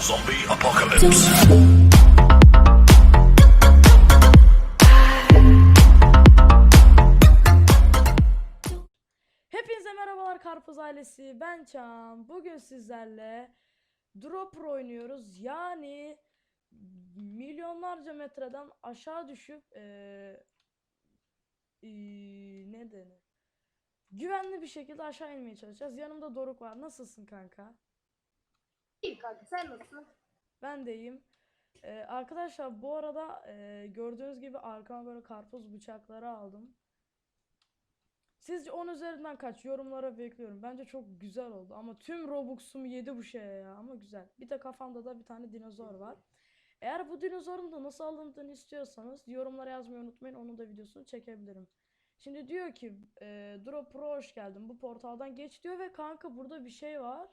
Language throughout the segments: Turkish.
Zombie apocalypse. Hepinize merhabalar Karpuz ailesi. Ben Çağan. Bugün sizlerle Dropper oynuyoruz. Yani milyonlarca metreden aşağı düşüp eee eee, ne denir? Güvenli bir şekilde aşağı inmeye çalışacağız. Yanımda Doruk var. Nasılsın kanka? İyi kanka sen nasılsın? Ben de iyiyim. Ee, arkadaşlar bu arada e, gördüğünüz gibi arkama böyle karpuz bıçakları aldım. Sizce 10 üzerinden kaç? Yorumlara bekliyorum. Bence çok güzel oldu ama tüm Robux'umu yedi bu şeye ya ama güzel. Bir de kafamda da bir tane dinozor var. Eğer bu dinozorun da nasıl alındığını istiyorsanız yorumlara yazmayı unutmayın. Onun da videosunu çekebilirim. Şimdi diyor ki e, Drop Pro hoş geldin. Bu portaldan geç diyor ve kanka burada bir şey var.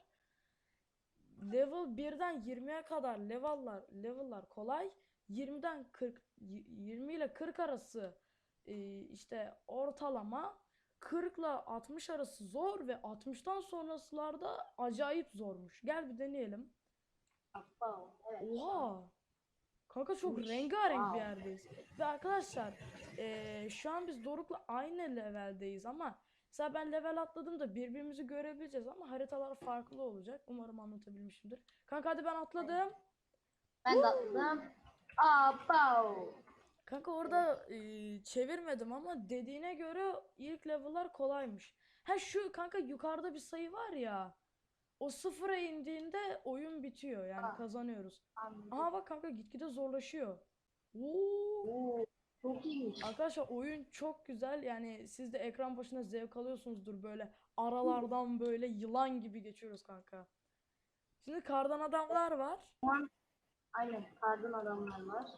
Level 1'den 20'ye kadar level'lar level'lar kolay. 20'den 40 y- 20 ile 40 arası e, işte ortalama 40 ile 60 arası zor ve 60'tan sonrasılarda acayip zormuş. Gel bir deneyelim. Oha! Kanka çok rengarenk bir Wow. yerdeyiz. Ve arkadaşlar eee, şu an biz Doruk'la aynı leveldeyiz ama mesela ben level atladım da birbirimizi görebileceğiz ama haritalar farklı olacak. Umarım anlatabilmişimdir. Kanka hadi ben atladım. Ben de atladım. Pow. Kanka orada eee, çevirmedim ama dediğine göre ilk level'lar kolaymış. Ha şu kanka yukarıda bir sayı var ya. O sıfıra indiğinde oyun bitiyor yani Aa. kazanıyoruz. Anladım. Aha bak kanka gitgide zorlaşıyor. Oo. Oo, çok iyiymiş. Arkadaşlar oyun çok güzel. Yani siz de ekran başına zevk alıyorsunuzdur böyle aralardan böyle yılan gibi geçiyoruz kanka. Şimdi kardan adamlar var. Aynen kardan adamlar var.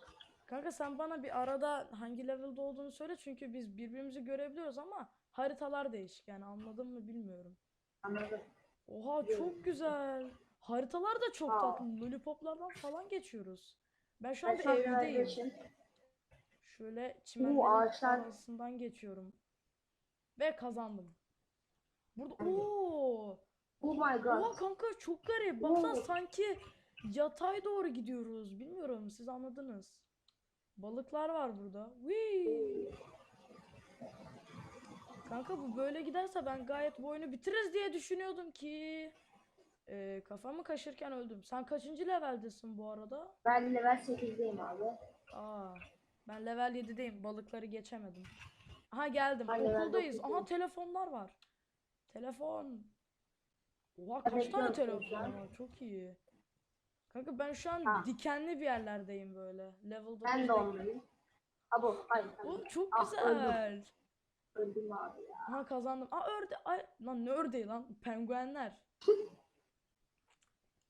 Kanka sen bana bir arada hangi levelde olduğunu söyle çünkü biz birbirimizi görebiliyoruz ama haritalar değişik yani anladın mı bilmiyorum. Anladım. Oha çok güzel. Haritalar da çok Aa. tatlı. Lollipoplardan falan geçiyoruz. Ben şu Ben anda şu an evdeyim. neredesin? Şöyle çimenlerin ağaçlar- arasından geçiyorum. Ve kazandım. Burada ooo. Oh my Oha god. kanka çok garip. Baksana Oo. sanki yatay doğru gidiyoruz. Bilmiyorum siz anladınız. Balıklar var burada. Whee! Kanka bu böyle giderse ben gayet bu oyunu bitiririz diye düşünüyordum ki. Ee, kafamı kaşırken öldüm. Sen kaçıncı leveldesin bu arada? Ben level 8'deyim abi. Aa, ben level 7'deyim. Balıkları geçemedim. Aha geldim. Level Okuldayız. Aha 9'dayım. telefonlar var. Telefon. Oha kaç tane bekliyorum telefon var? Çok iyi. Kanka ben şu an Ha. dikenli bir yerlerdeyim böyle. Level Ben de 9'dayım. ondayım. Abo, hayır. Oğlum çok Ah, öldüm. güzel. Öldüm abi ya. Aha kazandım. Aa örde ay lan ne ördeği lan? Penguenler.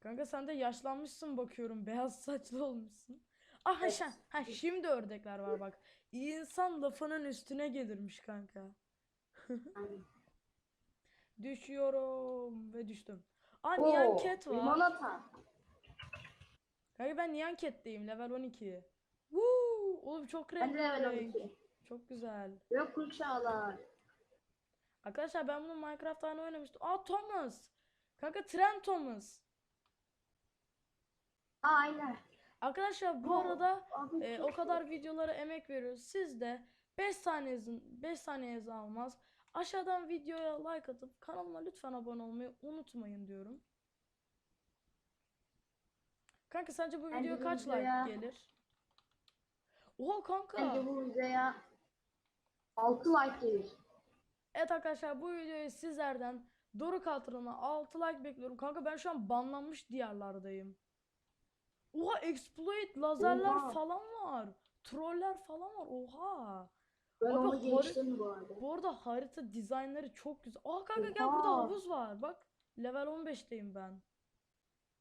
Kanka sen de yaşlanmışsın bakıyorum. Beyaz saçlı olmuşsun. Aha Evet. şa- ha şimdi ördekler var bak. İnsan lafının üstüne gelirmiş kanka. Düşüyorum ve düştüm. Aa Nyan Oo, Cat var. limonata. Kanka ben Nyan Cat'teyim level 12. Woo! Oğlum çok Ben de level rengarenk. 12. Çok güzel. Yok uçağlar. Arkadaşlar ben bunu Minecraft'ta oynamıştım. Aa Thomas. Kanka Trent Thomas. Aa, aynen. Arkadaşlar bu arada e, o kadar videolara emek veriyoruz. Siz de 5 saniyeniz 5 saniyenizi almaz. Aşağıdan videoya like atıp kanalıma lütfen abone olmayı unutmayın diyorum. Kanka sence bu Bence video bu kaç like videoya- gelir? Oha kanka. Bence bu videoya 6 like gelir. Evet arkadaşlar bu videoyu sizlerden Doruk hatırına 6 like bekliyorum. Kanka ben şu an banlanmış diyarlardayım. Oha exploit lazerler Oha. falan var. Troller falan var. Oha. Ben Abi onu geçtim bu arada. Bu arada harita dizaynları çok güzel. Aa kanka gel burada Oha. havuz var. Bak level 15'teyim ben.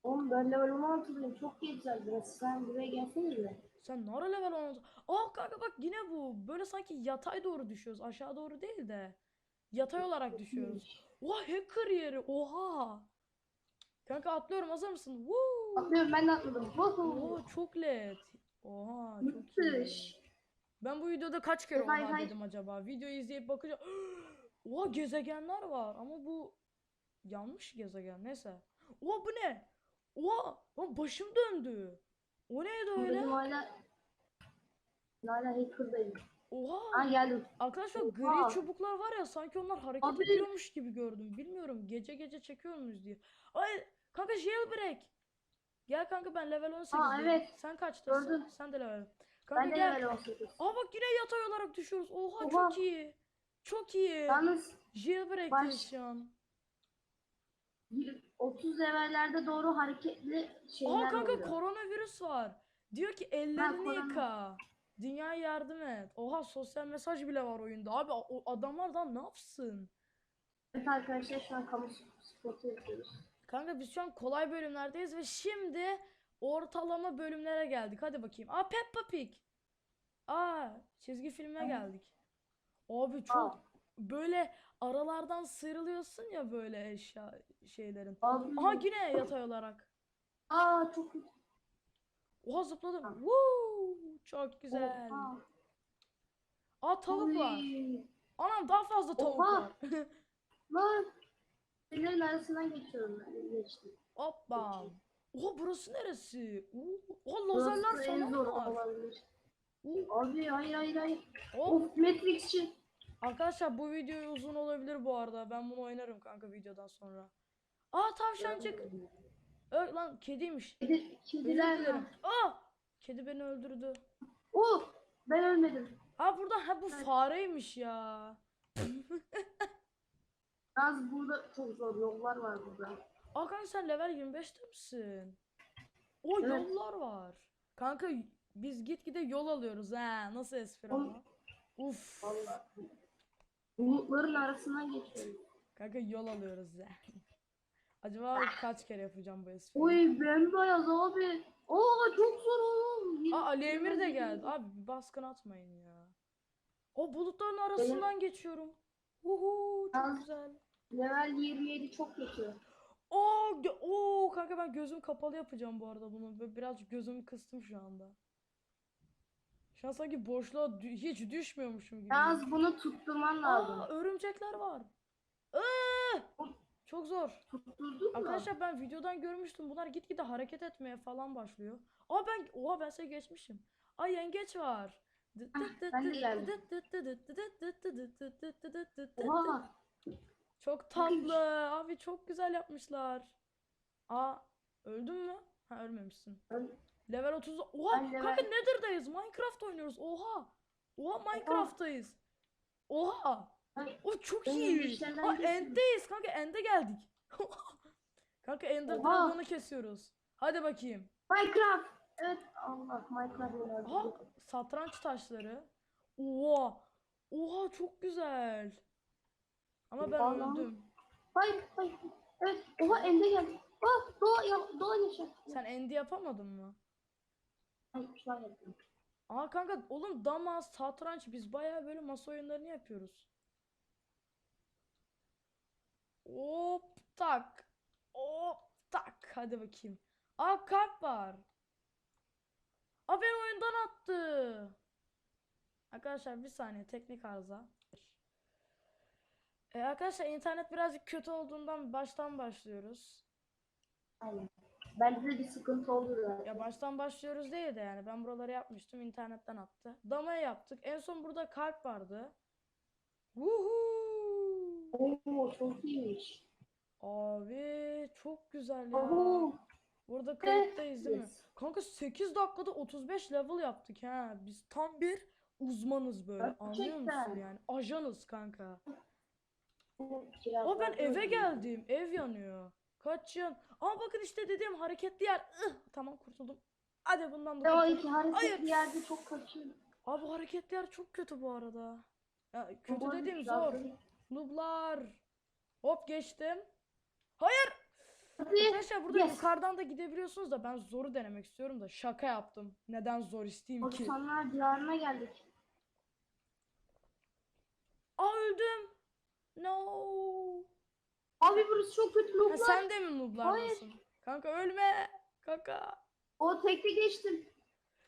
Oğlum ben level 16'dayım. Çok güzel burası. Sen buraya gelsene de. Sen ne ara level 16? Aa kanka bak yine bu. Böyle sanki yatay doğru düşüyoruz. Aşağı doğru değil de. Yatay olarak düşüyoruz. Oha hacker yeri. Oha. Kanka atlıyorum hazır mısın? Woo! Atlıyorum ben de atladım. Oo çok led. Oha çok iyi. Müthiş. Ben bu videoda kaç kere Hay oha hay. dedim acaba? Videoyu izleyip bakacağım. Oha gezegenler var ama bu yanlış gezegen neyse. Oha bu ne? Oha! Lan başım döndü. O neydi öyle? Benim hala hala hacker'dayım. Oha! Ha geldim. Arkadaşlar Oha. gri çubuklar var ya sanki onlar hareket Abi. ediyormuş gibi gördüm. Bilmiyorum gece gece çekiyor muyuz diye. Ay kanka jailbreak. Gel kanka ben level 18 Aa, evet. Sen kaçtasın? Gördüm. Sen de level. Kanka Ben de gel. level 18. Aa bak yine yatay olarak düşüyoruz. Oha, Oha. çok iyi. Çok iyi. Yalnız Jailbreak'teyiz Baş- şu an. bir- 30 levellerde doğru hareketli şeyler Aa kanka oluyor. koronavirüs var. Diyor ki ellerini yıka. Dünyaya yardım et. Oha sosyal mesaj bile var oyunda. Abi o adamlar da ne yapsın? Evet arkadaşlar şu an kamu spotu yapıyoruz. Kanka biz şu an kolay bölümlerdeyiz ve şimdi ortalama bölümlere geldik. Hadi bakayım. Aa Peppa Pig. Aa çizgi filme geldik. Abi çok Aa. böyle aralardan sıyrılıyorsun ya böyle eşya şeylerin. Abi. Aha yine yatay olarak. Aa çok kötü. Oha zıpladım. Aa. Woo! Çok güzel. Oha. Aa tavuk var. Anam daha fazla tavuk Oha. var. Lan. Şeylerin arasından geçiyorum ben. Geçtim. Hoppa. Oha burası neresi? Oha lazerler falan zor var. olabilir. Abi hayır hayır hayır. hop. Of Matrix'çi. Arkadaşlar bu video uzun olabilir bu arada. Ben bunu oynarım kanka videodan sonra. Aa tavşancık. Ö lan kediymiş. Kedi, kediler var. Aa! Kedi beni öldürdü. Oh ben ölmedim. Ha burada ha bu fareymiş ya. Yalnız burada çok zor yollar var burada. Aa kanka sen level 25'te misin? O Evet. yollar var. Kanka biz gitgide yol alıyoruz ha. Nasıl espri ama? Uf. Vallahi. Bulutların arasından geçiyorum. Kanka yol alıyoruz ya. Acaba kaç kere yapacağım bu espriyi? Oy bembeyaz abi. Oo çok zor oğlum. Aa Ali Emir de geldi. Abi baskın atmayın ya. O bulutların arasından geçiyorum. Uhu çok Yalnız- güzel. Level 27 çok geçiyor. Oo, gö- oo kanka ben gözüm kapalı yapacağım bu arada bunu. Böyle birazcık gözümü kıstım şu anda. Şu an sanki boşluğa dü- hiç düşmüyormuşum gibi. Yalnız bunu tutturman lazım. Aa, örümcekler var. Aa! Çok zor. Tutturdun mu? Arkadaşlar ben videodan görmüştüm. Bunlar gitgide hareket etmeye falan başlıyor. Aa ben oha ben seni geçmişim. Ay yengeç var. Oha. Çok tatlı. Abi çok güzel yapmışlar. Aa öldün mü? Ha ölmemişsin. Level 30. Oha kanka level... Nether'dayız. Minecraft oynuyoruz. Oha. Oha Minecraft'tayız. Oha. O çok iyi. Ha End'deyiz kanka End'e geldik. kanka Ender Dragon'u kesiyoruz. Hadi bakayım. Minecraft. Evet Allah Minecraft Aha satranç taşları. Oha. Oha çok güzel. Ama ben Vallahi. öldüm. Hayır hayır. Evet. Oha ende geldi. Ah doğa ya doğa yaşa. Sen End'i yapamadın mı? Hayır şu an yapıyorum. Aa kanka oğlum dama, satranç biz bayağı böyle masa oyunlarını yapıyoruz. Hop tak. Hop tak. Hadi bakayım. Aa kalp var. Aa beni oyundan attı. Arkadaşlar bir saniye teknik arıza. Ee, arkadaşlar internet birazcık kötü olduğundan baştan başlıyoruz. Aynen. Bende de bir sıkıntı oldu da. Ya baştan başlıyoruz değil de yani ben buraları yapmıştım internetten attı. Damaya yaptık. En son burada kalp vardı. Woohoo! Oo çok iyiymiş. Abi çok güzel ya. Oo. Burada kayıttayız değil mi? Kanka 8 dakikada 35 level yaptık ha. Biz tam bir uzmanız böyle. Anlıyor musun yani? Ajanız kanka. O ben eve geldim. Ev yanıyor. Kaç yan. Ama bakın işte dediğim hareketli yer. Ih, tamam kurtuldum. Hadi bundan da iyi. O kurtul. iki hareketli Hayır. yerde çok kaçıyor. Abi bu hareketler çok kötü bu arada. Ya kötü dediğim zor. Nublar. Hop geçtim. Hayır. Hadi. Arkadaşlar burada Yes. yukarıdan da gidebiliyorsunuz da ben zoru denemek istiyorum da şaka yaptım. Neden zor isteyeyim ki? Korsanlar diyarına geldik. Aa öldüm. No. Abi burası çok kötü Ha, sen de mi nublardasın? Kanka ölme. Kanka. O tekte geçtim.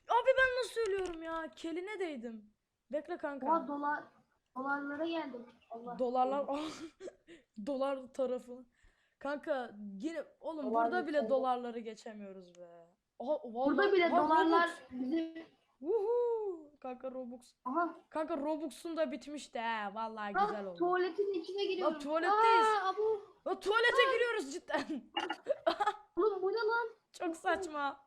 Abi ben nasıl ölüyorum ya? Keline değdim. Bekle kanka. Oha dolar dolarlara geldim. Allah. Dolarlar dolar tarafı. Kanka yine oğlum Dolar burada bile yükseldi. dolarları geçemiyoruz be. Oha, Burada vallahi- bile Aha, dolarlar Robux. bizi... Vuhuu. Kanka Robux. Aha. Kanka Robux'un da bitmişti he. Vallahi Ha, güzel oldu. tuvaletin içine giriyorum. tuvaletteyiz. Aa, abu. Ya tuvalete giriyoruz cidden. Oğlum bu ne lan? Çok saçma.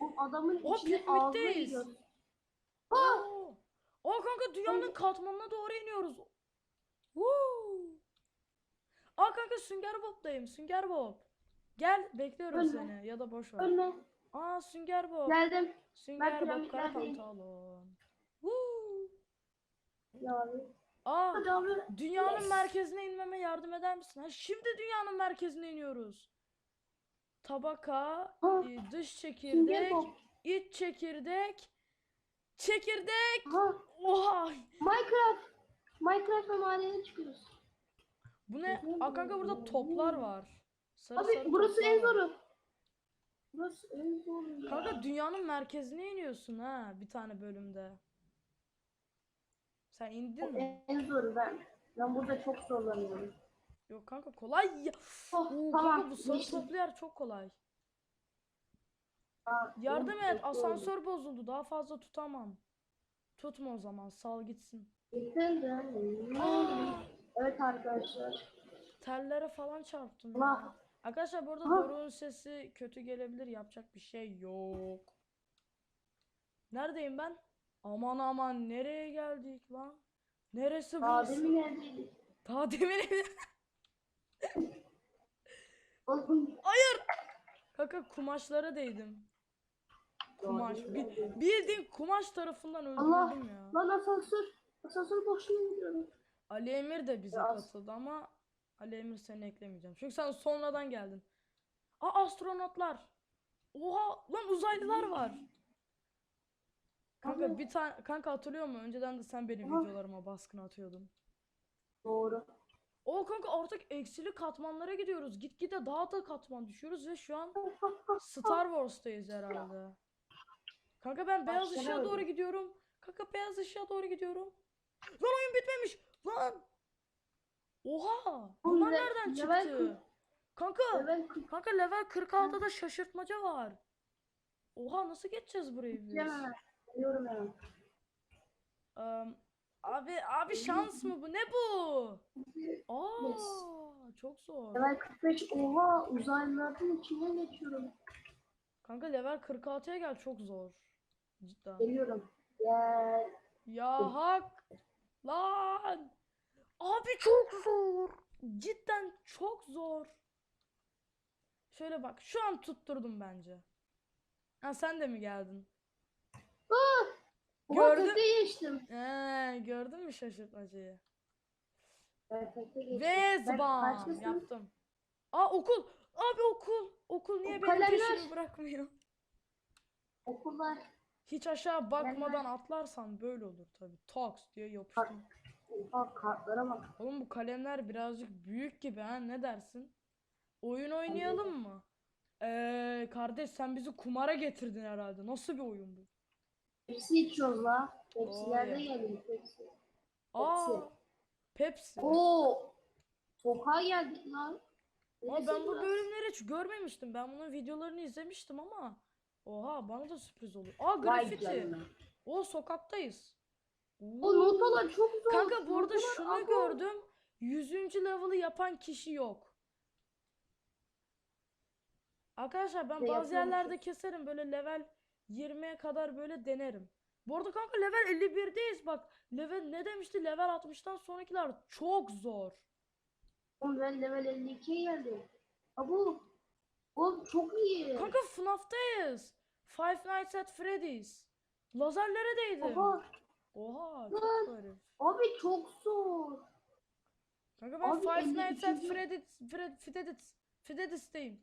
O adamın O içine ağzına mitteyiz. giriyoruz. Oo. O kanka dünyanın katmanına doğru iniyoruz. Woo. Aa kanka Sünger Bob'dayım. Sünger Bob. Gel bekliyorum Ölme. seni ya da boş ver. Ölme. Aa Sünger Bob. Geldim. Sünger Bob kara pantolon. Woo. Ya abi. Aa Hadi abi. dünyanın Yes. merkezine inmeme yardım eder misin? Ha, şimdi dünyanın merkezine iniyoruz. Tabaka, Ha, e, dış çekirdek, iç çekirdek, çekirdek. Ha, Oha! Minecraft. Minecraft madene çıkıyoruz. Bu ne? Aa kanka burada toplar var. Sarı Abi sarı burası toplar en var. zoru. Burası en zoru ya. Kanka dünyanın merkezine iniyorsun ha bir tane bölümde. Sen indin mi? en zoru ben. Ben burada çok zorlanıyorum. Yok kanka kolay ya. Oh, Oo, tamam. kanka bu sarı geçtim. toplu yer çok kolay. Aa, Yardım benim et bekliyorum. asansör bozuldu daha fazla tutamam. Tutma o zaman sal gitsin. Getirdim. Aa, Evet arkadaşlar. tellere falan çarptım. Allah. Arkadaşlar burada Aha. Doruk'un sesi kötü gelebilir yapacak bir şey yok. Neredeyim ben? Aman aman nereye geldik lan? Neresi Daha burası? demin evdeydik. Daha demin Oğlum. Kanka kumaşlara değdim. Kumaş. Daha Bi- bildiğin kumaş tarafından Allah. öldürüldüm ya. Lan asansör. Asansör boşluğuna gidiyorum. Ali Emir de bize Ya as- katıldı ama Ali Emir seni eklemeyeceğim. Çünkü sen sonradan geldin. Aa astronotlar. Oha lan uzaylılar var. Kanka Abi. bir tane kanka hatırlıyor musun? Önceden de sen benim Aha. videolarıma baskın atıyordun. Doğru. O kanka artık eksili katmanlara gidiyoruz. Gitgide daha da katman düşüyoruz ve şu an Star Wars'tayız herhalde. Kanka ben beyaz ışığa doğru gidiyorum. Kanka beyaz ışığa doğru gidiyorum. Lan oyun bitmemiş. Lan. Oha. Bunlar le- nereden level çıktı? kırk- Kanka. Kırk- Kanka level 46'da şaşırtmaca var. Oha nasıl geçeceğiz burayı biz? Hemen. Eee, abi abi şans mı bu? Ne bu? Aa, Yes. çok zor. Level 45. Oha uzaylıların içinden geçiyorum. Kanka level 46'ya gel çok zor. Cidden. Geliyorum. Gel. Ya hak lan. Abi çok zor. Cidden çok zor. Şöyle bak şu an tutturdum bence. Ha sen de mi geldin? Gördüm. köfte geçtim. Ee, gördün mü şaşırtmacıyı? Ve zbam yaptım. Aa okul. Abi okul. Okul niye O benim peşimi bırakmıyor? Okullar. Hiç aşağı bakmadan atlarsan böyle olur tabii. Toks diye yapıştım. Oha kartlara bak. Oğlum bu kalemler birazcık büyük gibi ha ne dersin? Oyun oynayalım mı? Eee kardeş sen bizi kumara getirdin herhalde. Nasıl bir oyun bu? Hepsi içiyoruz la. Hepsilerde Oy. geldik hepsi. Aa, Pepsi. Oo. Sokağa geldik lan. Aa, ben bu bölümleri hiç görmemiştim. Ben bunun videolarını izlemiştim ama. Oha bana da sürpriz olur. Aa Vay grafiti. canına. O sokaktayız. O notalar çok zor. Kanka bu arada Notalar şunu abo. gördüm. 100. level'ı yapan kişi yok. Arkadaşlar ben Ne bazı yerlerde yapıyormuşuz? keserim böyle level 20'ye kadar böyle denerim. Bu arada kanka level 51'deyiz bak. Level ne demişti? Level 60'tan sonrakiler çok zor. Oğlum ben level 52'ye geldim. Abu. Oğlum çok iyi. Kanka FNAF'tayız. Five Nights at Freddy's. Lazerlere değdim. Oha. Oha Lan. çok garip. Abi çok zor. Kanka ben Abi Five Nights at 52. Freddy's Fred, Freddy's Freddy's'teyim.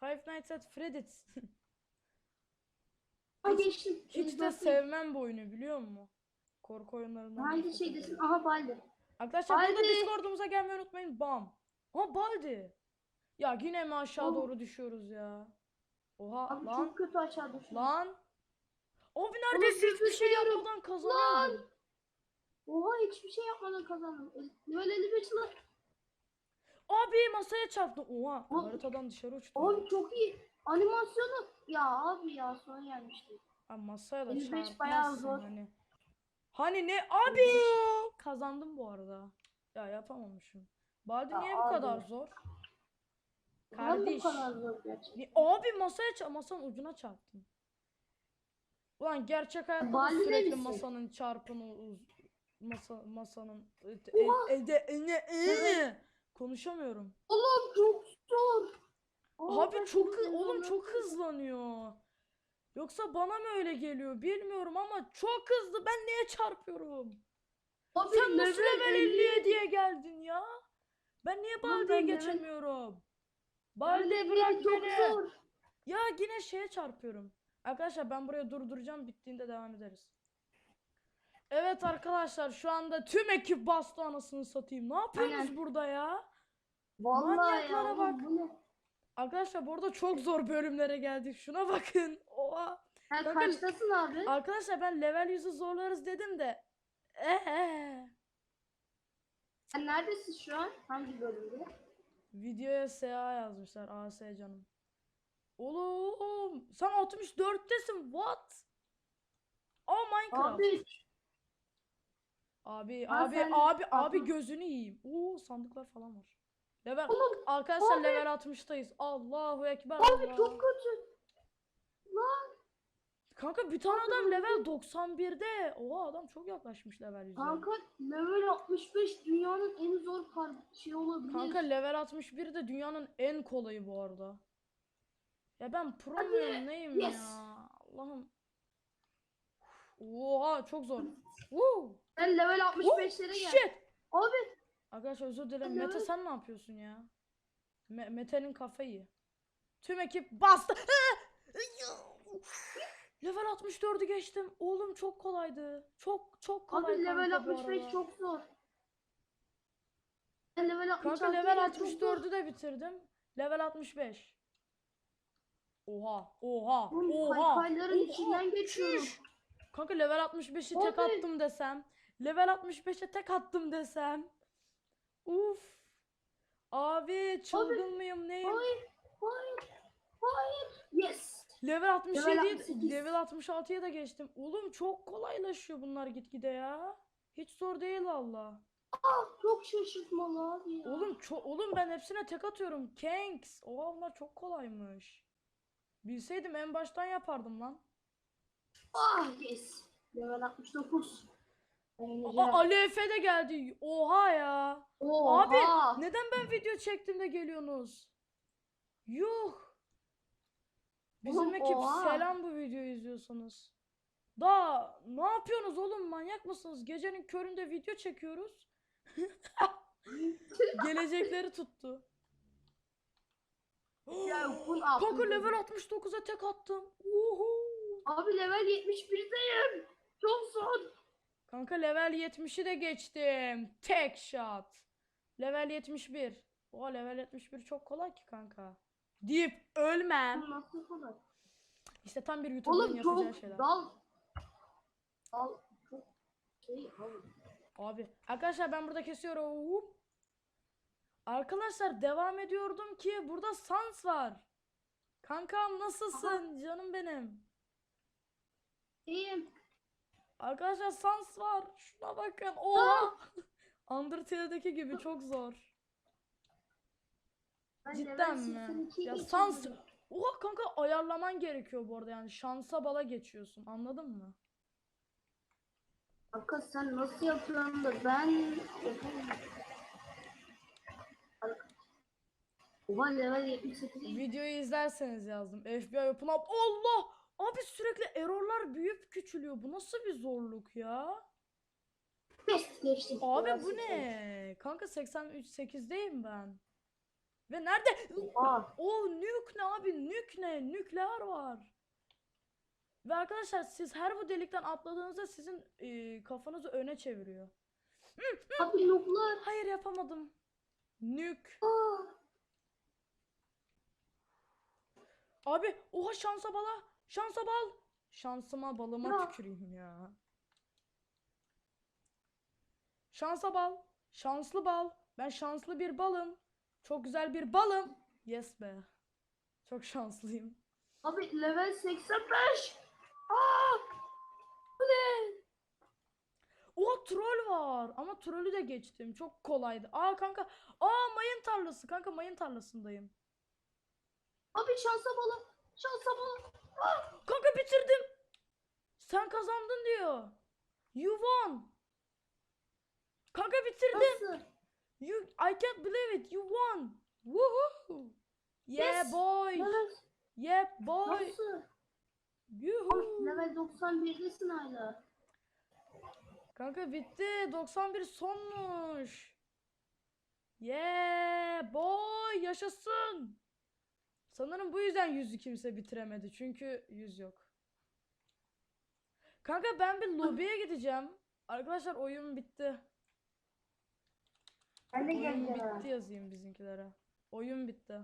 Five Nights at Freddy's. Ha geçtim. Hiç de 54'teyim. sevmem bu oyunu biliyor musun? Korku oyunlarından Hangi şeydesin? Aha Baldi. Arkadaşlar burada Baldi. Discord'umuza gelmeyi unutmayın. Bam. Aha Baldi. Ya yine mi aşağı Oğlum. doğru düşüyoruz ya? Oha Abi lan. çok kötü aşağı düştüm. Lan. Abi neredeyse hiçbir şey yapmadan kazanıyordum. Oha hiçbir şey yapmadan kazandım. Level 55 lan. Abi masaya çarptı. Oha Abi- haritadan dışarı uçtu. Abi çok iyi. Animasyonu ya abi ya son gelmişti. Ha, masaya da 55 bayağı çarpmazsın hani. Hani ne abi kazandım bu arada. Ya yapamamışım. Baldi Ya niye bu abi. kadar zor? Bu Kardeş. kadar zor Abi masaya ça- masanın ucuna çarptım. Ulan gerçek hayatta sürekli misin? masanın çarpını masa masanın e- e- Oha. elde ene e- konuşamıyorum. Oğlum çok zor. Abi çok hı- oğlum çok hızlanıyor. Yoksa bana mı öyle geliyor bilmiyorum ama çok hızlı. Ben niye çarpıyorum? Abi Sen nasıl level 50'ye 50? diye geldin ya? Ben niye Lan Baldi'ye ben level- geçemiyorum? Baldi 50 bırak çok beni. zor. Ya yine şeye çarpıyorum. Arkadaşlar ben buraya durduracağım bittiğinde devam ederiz. Evet arkadaşlar şu anda tüm ekip bastı anasını satayım. Ne yapıyorsunuz Aynen. burada ya? Vallahi Manyaklara ya. bak. oğlum Bu ne? Arkadaşlar bu arada çok zor bölümlere geldik. Şuna bakın. Oha. Sen Kanka- kaçtasın abi? Arkadaşlar ben level 100'ü zorlarız dedim de. Eee. Sen neredesin şu an? Hangi bölümde? Videoya SA yazmışlar. AS canım. Oğlum sen 64'tesin. What? Oh Minecraft. Abi Abi Aa, abi sen- abi abi gözünü yiyeyim. Oo sandıklar falan var. Level Oğlum, arkadaşlar abi. level 60'tayız. Allahu ekber. abi Allah. çok kötü. Lan Kanka bir tane adam level 91'de. Oha adam çok yaklaşmış level 100'e. kanka level 65 dünyanın en zor par şey olabilir. Kanka level 61 de dünyanın en kolayı bu arada. Ya ben pro muyum neyim yes. ya? Allah'ım. Oha çok zor. Woo. Sen level Oh, 65'lere gel. shit. Abi Arkadaşlar özür dilerim. Mete sen ne yapıyorsun ya? Me- Mete'nin kafayı. Tüm ekip bastı. Level 64'ü geçtim. Oğlum çok kolaydı. Çok çok kolay abi level kanka bu 65 arada. çok zor. Sen level 66 Kanka level 64'ü de bitirdim. Level 65. Oha, oha, oha. Kaykayların oha, içinden geçiyorum. Kanka level 65'i tek attım desem. Level 65'e tek attım desem. Uf. Abi çılgın mıyım neyim? Hayır, hayır, hayır. Yes. Level 67 68. level 66'ya da geçtim. Oğlum çok kolaylaşıyor bunlar gitgide ya. Hiç zor değil valla. Ah, çok şaşırtmalı abi ya. Oğlum ço- oğlum ben hepsine tek atıyorum. Kanks. Oha bunlar çok kolaymış. Bilseydim en baştan yapardım lan. Ah yes. Level 69. Aa, Ali Efe de geldi. Oha ya. Oha. Abi neden ben video çektiğimde geliyorsunuz? Yuh. Bizim Oğlum, ekip oha. selam bu videoyu izliyorsanız. Da ne yapıyorsunuz oğlum manyak mısınız? Gecenin köründe video çekiyoruz. Gelecekleri tuttu. Ya, Kanka level dedi. 69'a tek attım. Uhu. Abi level 71'deyim. Çok zor. Kanka level 70'i de geçtim. Tek shot. Level 71. Oha level 71 çok kolay ki kanka. Deyip ölmem. Nasıl kolay? İşte tam bir YouTuber'ın Oğlum yapacağı çok şeyler. dal. Dal çok şey abi. Abi arkadaşlar ben burada kesiyorum. Arkadaşlar devam ediyordum ki burada Sans var. Kankam nasılsın canım benim? İyiyim. Arkadaşlar Sans var. Şuna bakın. Oha. Undertale'deki gibi çok zor. Ben Cidden mi? 82 Ya sans Oha kanka ayarlaman gerekiyor bu arada yani şansa bala geçiyorsun anladın mı? Kanka sen nasıl yapıyorsun da ben. Oha level 78. Videoyu izlerseniz yazdım. FBI Open Up. Allah! Abi sürekli errorlar büyüyüp küçülüyor. Bu nasıl bir zorluk ya? Abi bu 80. ne? Kanka 83 8'deyim ben. Ve nerede? O nük ne abi? Nük ne? Nükleer var. Ve arkadaşlar siz her bu delikten atladığınızda sizin e, kafanızı öne çeviriyor. Abi noklar. Hayır yapamadım. Nük. Abi oha şansa bala. Şansa bal. Şansıma balıma Ya. tüküreyim ya. Şansa bal. Şanslı bal. Ben şanslı bir balım. Çok güzel bir balım. Yes be. Çok şanslıyım. Abi level 85. Aa! Bu ne? O troll var ama trollü de geçtim. Çok kolaydı. Aa kanka. Aa mayın tarlası. Kanka mayın tarlasındayım. Abi şansa bala. Şansa bala. Kanka bitirdim. Sen kazandın diyor. You won. Kanka bitirdim. Nasıl? You I can't believe it. You won. Woohoo. Yeah Yes. boy. Level Yeah boy. nasıl? Yuhu. Level 91'desin hala. Kanka bitti. 91 sonmuş. Yeah boy yaşasın. Sanırım bu yüzden yüzü kimse bitiremedi. Çünkü yüz yok. Kanka ben bir lobiye gideceğim. Arkadaşlar oyun bitti. Ben de Oyun bitti yazayım bizimkilere. Oyun bitti.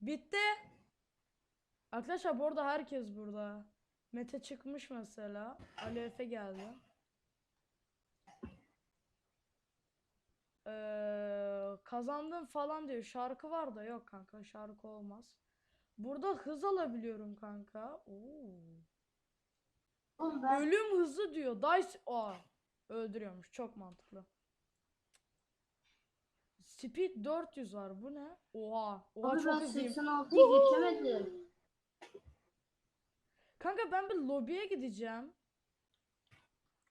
Bitti. Arkadaşlar bu arada herkes burada. Mete çıkmış mesela. Ali Efe geldi. Ee, kazandım falan diyor. Şarkı var da yok kanka. Şarkı olmaz. Burada hız alabiliyorum kanka. Oo. Oğlum ben Ölüm hızı diyor. Dice Aa, öldürüyormuş. Çok mantıklı. Speed 400 var. Bu ne? Oha. Oha Abi çok ben hızlıyım. 86'yı geçemedim. Kanka ben bir lobiye gideceğim.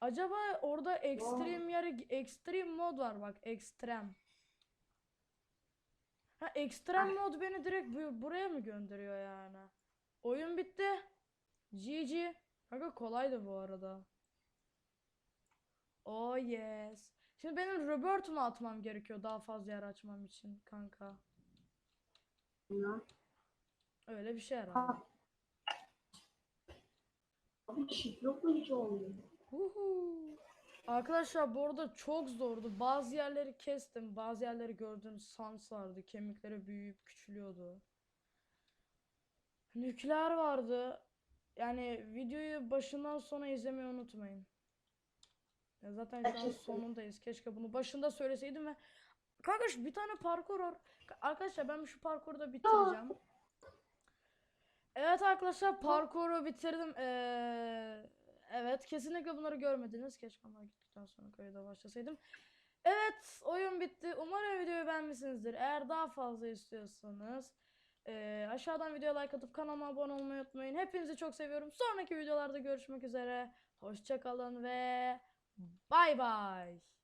Acaba orada extreme yeri extreme mod var bak extreme. Ha extreme mod beni direkt bu- buraya mı gönderiyor yani? Oyun bitti. GG. Kanka kolaydı bu arada. Oh yes. Şimdi benim Robert mu atmam gerekiyor daha fazla yer açmam için kanka? Ya. Öyle bir şey herhalde. Ha. Abi çift yok mu hiç olmuyor? Huhu. Arkadaşlar bu arada çok zordu. Bazı yerleri kestim. Bazı yerleri gördüğünüz sans vardı. Kemikleri büyüyüp küçülüyordu. Nükleer vardı. Yani videoyu başından sona izlemeyi unutmayın. Ya zaten şu an sonundayız. Keşke bunu başında söyleseydim ve şu bir tane parkur var. Arkadaşlar ben şu parkuru da bitireceğim. Evet arkadaşlar parkuru bitirdim. Ee, evet kesinlikle bunları görmediniz. Keşke onlar gittikten sonra kayıda başlasaydım. Evet oyun bitti. Umarım videoyu beğenmişsinizdir. Eğer daha fazla istiyorsanız ee, aşağıdan videoya like atıp kanalıma abone olmayı unutmayın. Hepinizi çok seviyorum. Sonraki videolarda görüşmek üzere. Hoşçakalın ve bay bay.